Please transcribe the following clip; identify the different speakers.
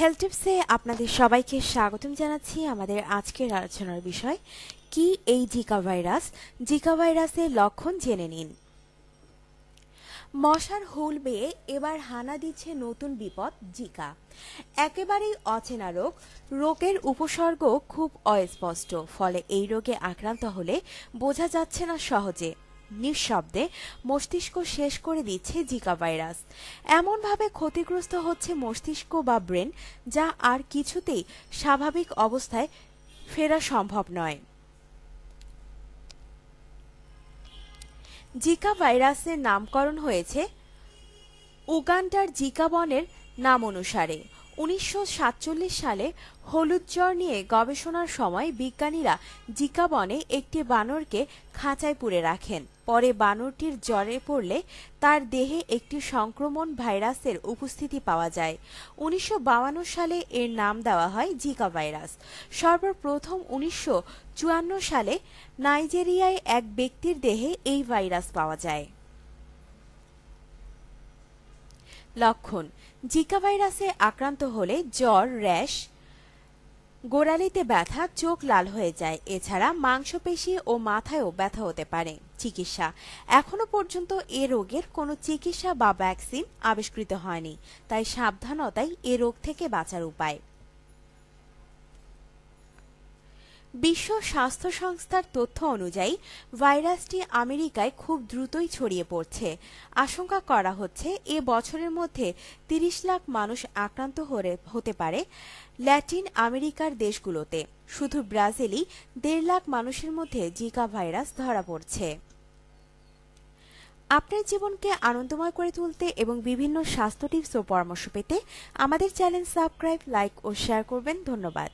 Speaker 1: Health টিপসে আপনাদের সবাইকে স্বাগতম জানাচ্ছি আমাদের আজকের আলোচনার বিষয়, কি এই জিকা ভাইরাস জিকা ভাইরাসের লক্ষণ জেনে নিন। মশার হুল বেয়ে এবার হানা দিচ্ছে নতুন বিপদ জিকা একেবারেই অচেনা রোগ, রোগের উপসর্গ খুব অস্পষ্ট, ফলে এই রোগে আক্রান্ত হলে বোঝা যাচ্ছে না সহজে। নিঃশব্দে মস্তিষ্ক শেষ করে দিচ্ছে জিকা ভাইরাস। এমনভাবে ক্ষতিগ্রস্ত হচ্ছে মস্তিষ্ক বা ব্রেন, যা আর কিছুতেই স্বাভাবিক অবস্থায় ফেরা সম্ভব নয়। জিকা ভাইরাসের নামকরণ হয়েছে উগান্ডার জিকা বনের নাম অনুসারে। উনিশশো সাতচল্লিশ সালে হলুদ জ্বর নিয়ে গবেষণার সময় বিজ্ঞানীরা জিকা বনে একটি বানরকে খাঁচায় পুরে রাখেন। পরে বানরটির জ্বরে পড়লে তার দেহে একটি সংক্রমণ ভাইরাসের উপস্থিতি পাওয়া যায়। উনিশশো সালে এর নাম দেওয়া হয় জিকা ভাইরাস। সর্বপ্রথম উনিশশো চুয়ান্ন সালে নাইজেরিয়ায় এক ব্যক্তির দেহে এই ভাইরাস পাওয়া যায়। লক্ষণ। জিকা ভাইরাসে আক্রান্ত হলে জ্বর, র্যাশ, গোড়ালিতে ব্যথা, চোখ লাল হয়ে যায়। এছাড়া মাংসপেশি ও মাথায়ও ব্যথা হতে পারে। চিকিৎসা। এখনও পর্যন্ত এ রোগের কোনো চিকিৎসা বা ভ্যাকসিন আবিষ্কৃত হয়নি, তাই সাবধানতাই এ রোগ থেকে বাঁচার উপায়। বিশ্ব স্বাস্থ্য সংস্থার তথ্য অনুযায়ী, ভাইরাসটি আমেরিকায় খুব দ্রুতই ছড়িয়ে পড়ছে। আশঙ্কা করা হচ্ছে এ বছরের মধ্যে ৩০ লাখ মানুষ আক্রান্ত হতে পারে ল্যাটিন আমেরিকার দেশগুলোতে। শুধু ব্রাজিলই দেড় লাখ মানুষের মধ্যে জিকা ভাইরাস ধরা পড়ছে। আপনার জীবনকে আনন্দময় করে তুলতে এবং বিভিন্ন স্বাস্থ্য টিপস ও পরামর্শ পেতে আমাদের চ্যানেল সাবস্ক্রাইব, লাইক ও শেয়ার করবেন। ধন্যবাদ।